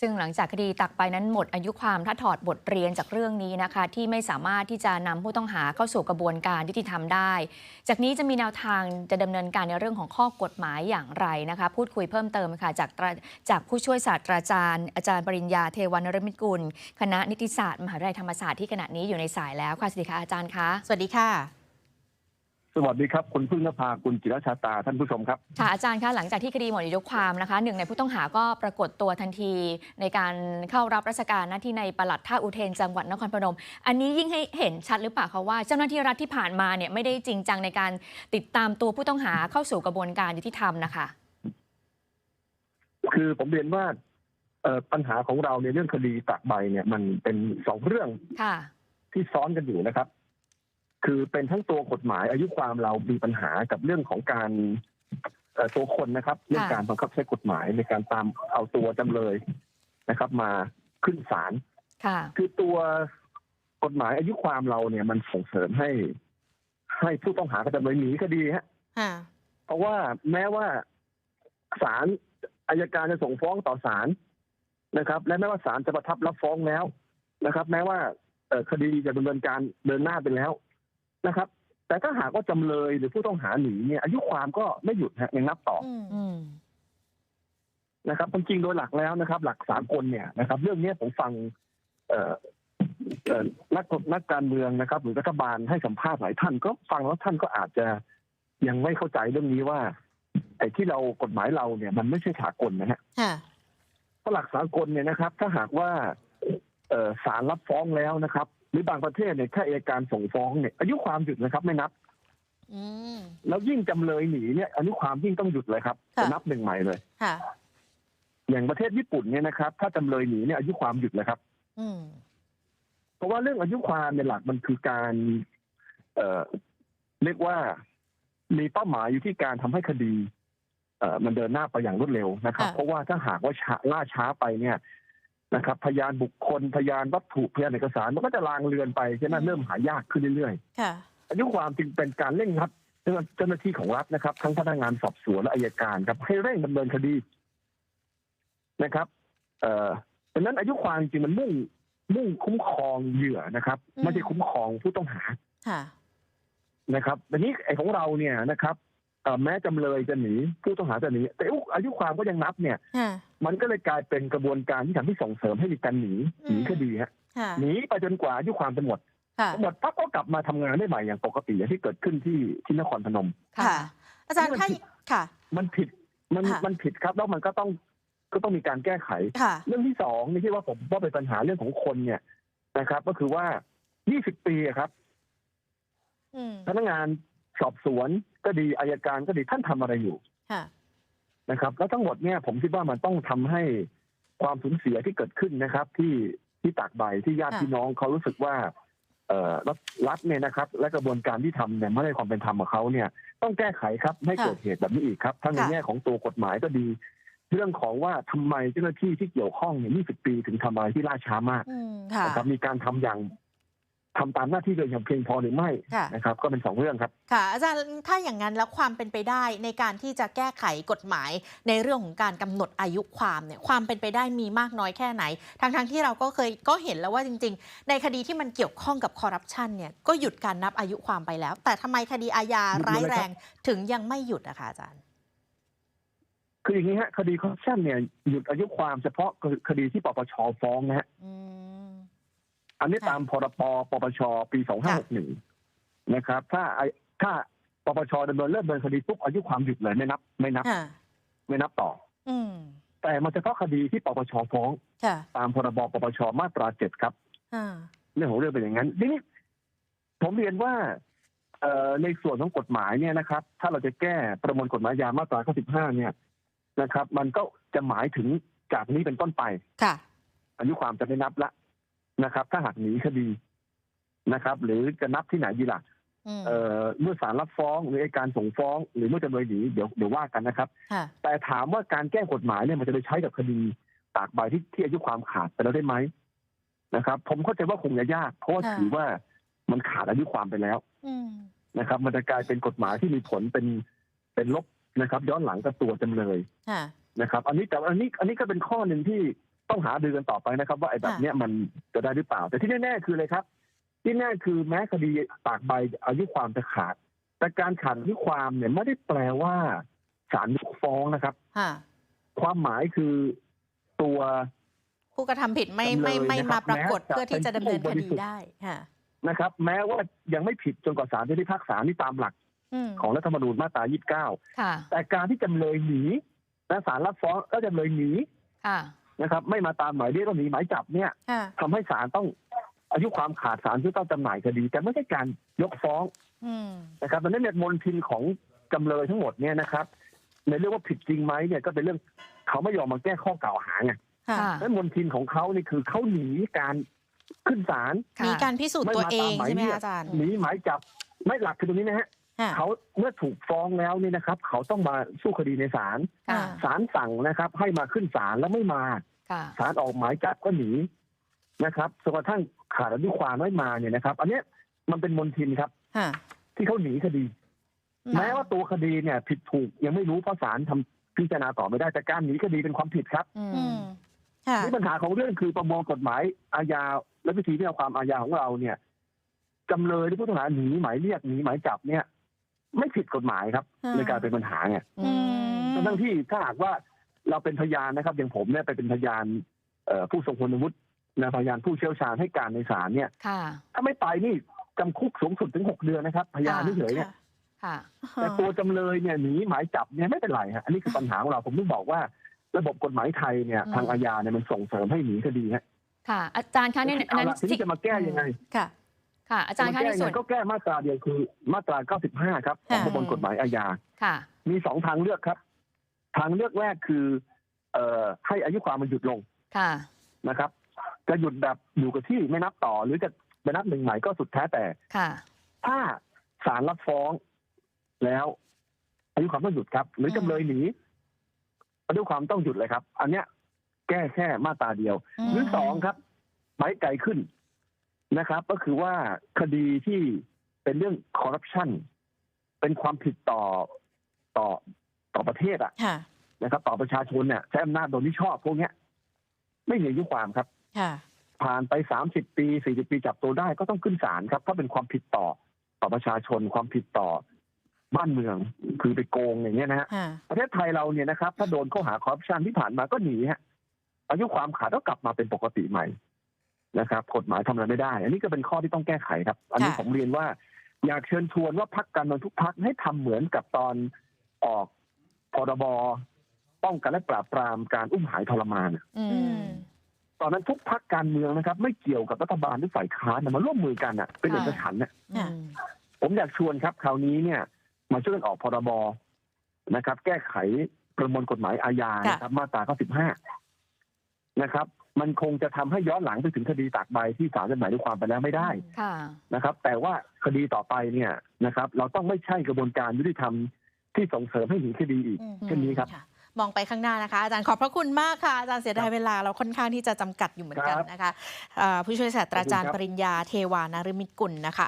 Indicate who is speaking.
Speaker 1: ซึ่งหลังจากคดีตักไปนั้นหมดอายุความถ้าถอดบทเรียนจากเรื่องนี้นะคะ ที่ไม่สามารถที่จะนำผู้ต้องหาเข้าสู่กระบวนการยุติธรรมได้ จากนี้จะมีแนวทางจะดำเนินการในเรื่องของข้อกฎหมายอย่างไรนะคะ พูดคุยเพิ่มเติมค่ะจากจากผู้ช่วยศาสตราจารย์ อาจารย์ปริญญาเทวานรมิตกุล คณะนิติศาสตร์ มหาวิทยาลัยธรรมศาสตร์ที่ขณะนี้อยู่ในสายแล้วค่ะสวัสดีค่ะอาจารย์คะ
Speaker 2: สวัสดีค่ะ
Speaker 3: สวัสดีครับ คุณพึ่งนภาคุณจิรชาตาท่านผู้ชมครับ
Speaker 1: ค่ะอาจารย์คะหลังจากที่คดีหมดอายุความนะคะหนึ่งในผู้ต้องหาก็ปรากฏตัวทันทีในการเข้ารับราชการหน้าที่ในปลัดท่าอุเทนจังหวัดนครพนม อันนี้ยิ่งให้เห็นชัดหรือเปล่าคะว่าเจ้าหน้าที่รัฐที่ผ่านมาเนี่ยไม่ได้จริงจังในการติดตามตัวผู้ต้องหาเข้าสู่กระบวนการยุติธรรมนะคะ
Speaker 3: คือผมเรียนว่าเอ่อปัญหาของเราในเรื่องคดีตากใบเนี่ยมันเป็นสองเรื่อง
Speaker 1: ค่ะ
Speaker 3: ที่ซ้อนกันอยู่นะครับ คือเป็นทั้งตัวกฎหมายอายุความเรามีปัญหากับเรื่องของการเอ่อตัวคนนะครับเรื่องการบังคับใช้กฎหมายในการตามเอาตัวจำเลยนะครับ มาขึ้นศาล
Speaker 1: ค่ะ
Speaker 3: คือตัวกฎหมายอายุความเราเนี่ยมันส่งเสริมให้ ให้ผู้ต้องหากับจำเลยหนีคดีฮะ
Speaker 2: ค่ะ
Speaker 3: เพราะว่าแม้ว่าศาลอายการจะส่งฟ้องต่อศาลนะครับ และแม้ว่าศาลจะประทับรับฟ้องแล้วนะครับ แม้ว่าเอ่อคดีจะดำเนินการเดินหน้าไปแล้ว นะครับ แต่ถ้าหากว่าจำเลยหรือผู้ต้องหาหนีเนี่ยอายุความก็ไม่หยุดฮะยังนับต่อ
Speaker 2: อืม
Speaker 1: อืม
Speaker 3: นะครับความจริงโดยหลักแล้วนะครับ หลักสากลเนี่ยนะครับ เรื่องนี้ผมฟัง เอ่อเอ่อนักนักการเมืองนะครับ หรือรัฐบาลให้สัมภาษณ์หลายท่าน ก็ฟังแล้วท่านก็อาจจะยังไม่เข้าใจเรื่องนี้ว่าไอ้ที่เรากฎหมายเราเนี่ย มันไม่ใช่สากลนะฮะ
Speaker 2: ค่ะ
Speaker 3: เพราะหลักสากลเนี่ยนะครับ ถ้าหากว่า เอ่อศาลรับฟ้องแล้วนะครับห รือบางประเทศเนี่ยถ้าอัยการส่งฟ้องเนี่ยอายุความหยุดนะครับไม่นับ
Speaker 2: อืม
Speaker 3: แล้วยิ่งจำเลยหนีเนี่ยอายุความยิ่งต้องหยุดเลยครับ
Speaker 2: ค่ะ
Speaker 3: จะนับหนึ่งใหม่เลย
Speaker 2: ค่ะ
Speaker 3: อย่างประเทศญี่ปุ่นเนี่ยนะครับ ถ้าจำเลยหนีเนี่ยอายุความหยุดเลยครับ
Speaker 2: อืม
Speaker 3: เพราะว่าเรื่องอายุความในยหลักมันคือการ เอ่อเรียกว่ามีเป้าหมายอยู่ที่การทำให้คดี เอ่อมันเดินหน้าไปอย่างรวดเร็วนะครับ
Speaker 2: ค่ะ
Speaker 3: เพราะว่าถ้าหากว่าช้าล่าช้าไปเนี่ย นะครับพยานบุคคลพยานวัตถุพยานเอกสารมันก็จะลางเลือนไปใช่ไหมเริ่มหายากขึ้นเรื่อย
Speaker 2: ค่ะ
Speaker 3: ๆอายุความจึงเป็นการเร่งรัดเจ้าหน้าที่ของรัฐนะครับ ทั้งพนักงานสอบสวนและอัยการครับ ให้เร่งดำเนินคดีนะครับ เอ่อดังนั้นอายุความจริงๆมันมุ่งมุ่งคุ้มครองเหยื่อนะครับ
Speaker 2: อืม
Speaker 3: ไม่ใช่คุ้มครองผู้ต้องหา
Speaker 2: ค่ะ
Speaker 3: นะครับทีนี้ไอ้ของเราเนี่ยนะครับเอ่อ แม้จำเลยจะหนีผู้ต้องหาจะหนีแต่อายุความก็ยังนับเนี่ย
Speaker 2: ค่ะ
Speaker 3: มันก็เลยกลายเป็นกระบวนการที่ทำให้ส่งเสริมให้มีการหนี
Speaker 2: อืม
Speaker 3: หนีคดีฮะ
Speaker 2: ค่ะ
Speaker 3: หนีไปจนกว่าอายุความจะหมด
Speaker 2: ค่ะ
Speaker 3: หมดปั๊บก็กลับมาทำงานได้ใหม่อย่างปกติอย่างที่เกิดขึ้นที่ที่นครพนม
Speaker 2: ค่ะ อาจารย์
Speaker 3: มัน
Speaker 2: ถ้า
Speaker 3: ผิด
Speaker 2: ค่ะ
Speaker 3: มันผิดมัน
Speaker 2: ค่ะ
Speaker 3: มันผิดครับแล้วมันก็ต้องก็ต้องมีการแก้ไข
Speaker 2: ค่ะ
Speaker 3: เรื่องที่สองนี่ที่ว่าผมว่าเป็นปัญหาเรื่องของคนเนี่ยนะครับ ก็คือว่า 20 ปีอะครับ
Speaker 2: อืม
Speaker 3: พนักงานสอบสวน ก็ดีอายการก็ดีท่านทำอะไรอยู่
Speaker 2: ค่ะ
Speaker 3: นะครับ แล้วทั้งหมดเนี่ยผมคิดว่ามันต้องทำให้ความสูญเสียที่เกิดขึ้นนะครับ ที่ที่ตากใบที่ญาติ
Speaker 2: ค่ะ
Speaker 3: พี่น้องเขารู้สึกว่า เอ่อรัฐรัฐเนี่ยนะครับ และกระบวนการที่ทำเนี่ยไม่ได้ความเป็นธรรมกับเขาเนี่ย ต้องแก้ไขครับไม่ให้เกิดเหตุแบบนี้อีกครับทั้งใน
Speaker 2: ค่ะ
Speaker 3: แง่ของตัวกฎหมายก็ดี เรื่องของว่าทำไมเจ้าหน้าที่ที่เกี่ยวข้องเนี่ย20 ปีถึงทำอะไรที่ล่าช้ามาก
Speaker 2: อืมค่ะ
Speaker 3: นะครับมีการทำอย่าง ทำตามหน้าที่โดยอย่างเพียงพอหรือไม่
Speaker 2: ค่ะ
Speaker 3: นะครับ ก็เป็นสองเรื่องครับ
Speaker 2: ค่ะอาจารย์ถ้าอย่างนั้นแล้วความเป็นไปได้ในการที่จะแก้ไขกฎหมายในเรื่องของการกำหนดอายุความเนี่ยความเป็นไปได้มีมากน้อยแค่ไหนทั้งๆทที่เราก็เคยก็เห็นแล้วว่าจริง ๆ ในคดีที่มันเกี่ยวข้องกับคอร์รัปชันเนี่ยก็หยุดการนับอายุความไปแล้ว แต่ทำไมคดีอาญา
Speaker 3: หยุดเลย
Speaker 2: ร้าย
Speaker 3: ครับ
Speaker 2: แรงถึงยังไม่หยุดอะคะอาจารย์
Speaker 3: คืออย่างนี้ฮะคดีคอร์รัปชันเนี่ยหยุดอายุความเฉพาะคดีที่ปปชฟ้องนะฮะ
Speaker 2: อืม
Speaker 3: อันนี้
Speaker 2: ค่ะ
Speaker 3: ตามพรปปปชปี2561นะครับ ถ้าไอถ้าปปชดำเนินเริ่มดำเนินคดีปุ๊บอายุความหยุดเลยไม่นับ ไม่นับ
Speaker 2: ค่ะ
Speaker 3: ไม่นับต่อ
Speaker 2: อืม
Speaker 3: แต่มันเฉพาะคดีที่ปปชฟ้อง
Speaker 2: ค่ะ
Speaker 3: ตามพรบปปชมาตราเจ็ดครับ
Speaker 2: อ่า
Speaker 3: เรื่องของเรื่องเป็นอย่างนั้นทีนี้ผมเรียนว่าเอ่อในส่วนของกฎหมายเนี่ยนะครับ ถ้าเราจะแก้ประมวลกฎหมายยามาตรา95เนี่ยนะครับ มันก็จะหมายถึงจากนี้เป็นต้นไป
Speaker 2: ค่ะ
Speaker 3: อายุความจะไม่นับละ นะครับ ถ้าหากหนีคดีนะครับ หรือจะนับที่ไหนดีล่ะ
Speaker 2: อืม
Speaker 3: เอ่อเมื่อศาลรับฟ้องหรืออัยการส่งฟ้อง หรือเมื่อจำเลยหนีเดี๋ยวเดี๋ยวว่ากันนะครับ
Speaker 2: ค่ะ
Speaker 3: แต่ถามว่าการแก้กฎหมายเนี่ยมันจะไปใช้กับคดีตากใบที่ที่อายุความขาดไปแล้วได้ไหมนะครับ ผมเข้าใจว่าคงจะยากเพราะว่า
Speaker 2: ค่ะ
Speaker 3: ถือว่ามันขาดอายุความไปแล้ว
Speaker 2: อืม
Speaker 3: นะครับ มันจะกลายเป็นกฎหมายที่มีผลเป็นเป็นลบนะครับ ย้อนหลังกับตัวจำเลย
Speaker 2: ค่ะ
Speaker 3: นะครับ อันนี้แต่ว่าอันนี้อันนี้ก็เป็นข้อหนึ่งที่ ต้องหาดูกันต่อไปนะครับ ว่าไอ้แบบเนี้ยมันจะได้หรือเปล่า แต่ที่แน่ๆคือเลยครับ ที่แน่คือแม้คดีตากใบอายุความจะขาด แต่การขาดอายุความเนี่ยไม่ได้แปลว่าศาลยกฟ้องนะครับ
Speaker 2: ค่ะ
Speaker 3: ความหมายคือตัว
Speaker 2: ผู้กระทำผิดไม่ไม่
Speaker 3: จำเลย
Speaker 2: ไม่
Speaker 3: นะครับ
Speaker 2: มาปรากฏ
Speaker 3: แม้จะ
Speaker 2: เพื่อที่จะดำเนินค
Speaker 3: เป็นผู้บริ
Speaker 2: ดี
Speaker 3: สุทธิ์
Speaker 2: ได้ค่ะ
Speaker 3: นะครับ แม้ว่ายังไม่ผิดจนกว่าศาลจะพิพากษานี่ตามหลัก
Speaker 2: อืม
Speaker 3: ของรัฐธรรมนูญมาตรา 29
Speaker 1: ค่ะ
Speaker 3: แต่การที่จำเลยหนีและศาลรับฟ้องแล้วจำเลยหนี
Speaker 1: ค่ะ
Speaker 3: นะครับ ไม่มาตามหมายเรียกก็หนีหมายจับเนี่ย
Speaker 2: ค่ะ
Speaker 3: ทำให้ศาลต้องอายุความขาดศาลที่ต้องจำหน่ายคดี แต่ไม่ใช่การยกฟ้อง
Speaker 2: อืม
Speaker 3: นะครับดังนั้นเนี่ยมนทินของจำเลยทั้งหมดเนี่ยนะครับ ในเรื่องว่าผิดจริงไหมเนี่ยก็เป็นเรื่องเขาไม่ยอมมาแก้ข้อกล่าวหาไง
Speaker 2: ค่ะ
Speaker 1: ค่ะ
Speaker 3: นั้นมนทินของเขานี่คือเขาหนีการขึ้นศาล
Speaker 1: ค่ะ
Speaker 2: มีการพิสูจน์ตัวเอง
Speaker 3: ไม่มาตามหมาย
Speaker 2: ใช่ไหม
Speaker 3: เรียก
Speaker 2: คะอาจารย์
Speaker 3: หนีหมายจับไม่หลักคือตรงนี้นะฮะ
Speaker 2: ค่ะ
Speaker 3: เขาเมื่อถูกฟ้องแล้วนี่นะครับ เขาต้องมาสู้คดีในศาล
Speaker 1: ค่ะ
Speaker 3: ศาลสั่งนะครับ ให้มาขึ้นศาลแล้วไม่มา
Speaker 1: ค่ะ
Speaker 3: ศาลออกหมายจับก็หนีนะครับจนกระทั่งขาดอายุความไม่มาเนี่ยนะครับ อันเนี้ยมันเป็นมนทินครับ
Speaker 2: ค่ะ
Speaker 3: ที่เขาหนีคดี
Speaker 2: อืม
Speaker 3: แม้ว่าตัวคดีเนี่ย ผิดถูกยังไม่รู้เพราะศาลทำพิจารณาต่อไม่ได้แต่การหนีคดีเป็นความผิดครับ
Speaker 1: อื
Speaker 2: อื
Speaker 1: ม
Speaker 2: มค่ะ
Speaker 3: นี่ปัญหาของเรื่องคือประมวลกฎหมายอาญาและวิธีพิจารณาความอาญาของเราเนี่ยจำเลยหรือผู้ต้องหาหนีหมายเรียกหนีหมายจับเนี่ย ไม่ผิดกฎหมายครับ
Speaker 2: อ่า
Speaker 3: ในการเป็นปัญหาไง
Speaker 1: อืม
Speaker 3: ทั้งที่ถ้าหากว่าเราเป็นพยานนะครับ อย่างผมเนี่ยไปเป็นพยานเอ่อผู้ทรงคุณวุฒินะพยานผู้เชี่ยวชาญให้การในศาลเนี่ย
Speaker 1: ค่ะ
Speaker 3: ถ้าไม่ไปนี่จำคุกสูงสุดถึงหกเดือนนะครับ พยานเฉยๆเนี่ย
Speaker 1: ค่ะ
Speaker 3: แต่ตัวจำเลยเนี่ยหนีหมายจับเนี่ยไม่เป็นไรฮะอันนี้คือปัญหาของเราผมต้องบอกว่า ระบบกฎหมายไทยเนี่ย
Speaker 1: อืม
Speaker 3: ทางอาญาเนี่ยมันส่งเสริมให้หนีคดีฮะ
Speaker 1: ค่ะ อาจารย์คะเนี่ยอัน
Speaker 3: เอา
Speaker 1: นั้น
Speaker 3: ละทีนี้จะมาแก้ยังไง
Speaker 2: ค่ะ
Speaker 1: ค่ะ อาจารย์คะ
Speaker 3: จะ
Speaker 1: ใน
Speaker 3: มาแก้
Speaker 1: ส่วน
Speaker 3: ยังไงก็แก้มาตราเดียวคือมาตรา 95 ครับของ
Speaker 2: ค่ะ
Speaker 3: ประมวลกฎหมายอาญา
Speaker 1: ค่ะ
Speaker 3: มีสองทางเลือกครับ ทางเลือกแรกคือ เอ่อให้อายุความมันหยุดลง
Speaker 1: ค่ะ
Speaker 3: นะครับ จะหยุดแบบอยู่กับที่ไม่นับต่อ หรือจะไปนับหนึ่งใหม่ก็สุดแท้แต่
Speaker 1: ค่ะ
Speaker 3: ถ้าศาลรับฟ้องแล้ว อายุความต้องหยุดครับ หรือ
Speaker 2: ม
Speaker 3: จำเลยหนีอายุความต้องหยุดเลยครับ อันเนี้ยแก้แค่มาตราเดียว หรือสองครับหมายไกลขึ้น นะครับ ก็คือว่าคดีที่เป็นเรื่องคอร์รัปชันเป็นความผิดต่อต่อต่อประเทศอะ
Speaker 2: ค่ะ
Speaker 3: นะครับ ต่อประชาชนเนี่ยใช้อำนาจโดยมิชอบพวกเนี้ย ไม่มีอายุความครับ
Speaker 2: ค่ะ
Speaker 3: ผ่านไปสามสิบปีสี่สิบปีจับตัวได้ก็ต้องขึ้นศาลครับ ถ้าเป็นความผิดต่อต่อประชาชน ความผิดต่อบ้านเมืองคือไปโกงอย่างเงี้ยนะฮะ
Speaker 2: ค่ะ
Speaker 3: ประเทศไทยเราเนี่ยนะครับ ถ้าโดนข้อหาคอร์รัปชันที่ผ่านมาก็หนีฮะอายุความขาดก็กลับมาเป็นปกติใหม่ นะครับกฎหมายทำอะไรไม่ได้ อันนี้ก็เป็นข้อที่ต้องแก้ไขครับ อันนี้
Speaker 2: ค่ะ
Speaker 3: ผมเรียนว่า อยากเชิญชวนว่าพักการเมืองทุกพักให้ทำเหมือนกับตอนออกพรบป้องกันและปราบปรามการอุ้มหายทรมานอะ
Speaker 1: อื
Speaker 2: อื
Speaker 1: ม
Speaker 2: ม
Speaker 3: ตอนนั้นทุกพักการเมืองนะครับ ไม่เกี่ยวกับรัฐบาลหรือฝ่ายค้านนะมาร่วมมือกันอะ เป็นเอกฉันท์น่ะ
Speaker 2: ค่ะ
Speaker 3: ผมอยากชวนครับ คราวนี้เนี่ย มาช่วยกันออกพรบนะครับ แก้ไขประมวลกฎหมายอาญา
Speaker 2: ค่ะ
Speaker 3: นะครับ มาตรา 95 นะครับ มันคงจะทำให้ย้อนหลังไปถึงคดีตากใบที่ศาลจำหน่ายด้วยความไปแล้วไม่ได้
Speaker 1: ค่ะ
Speaker 3: นะครับ แต่ว่าคดีต่อไปเนี่ยนะครับ เราต้องไม่ใช่กระบวนการยุติธรรมที่ส่งเสริมให้หนีคดีอีก
Speaker 2: อืม
Speaker 3: เช่นนี้ครับ
Speaker 2: ค่ะมองไปข้างหน้านะคะ อาจารย์ขอบพระคุณมากค่ะ อาจารย์เสียดายเวลาเราค่อนข้างที่จะจำกัดอยู่เหมือนกัน
Speaker 3: ครับ
Speaker 2: นะคะเอ่อผู้ช่วยศาสตราจารย์
Speaker 3: ขอบคุณครับ
Speaker 2: ปริญญาเทวานารมิตกุลนะคะ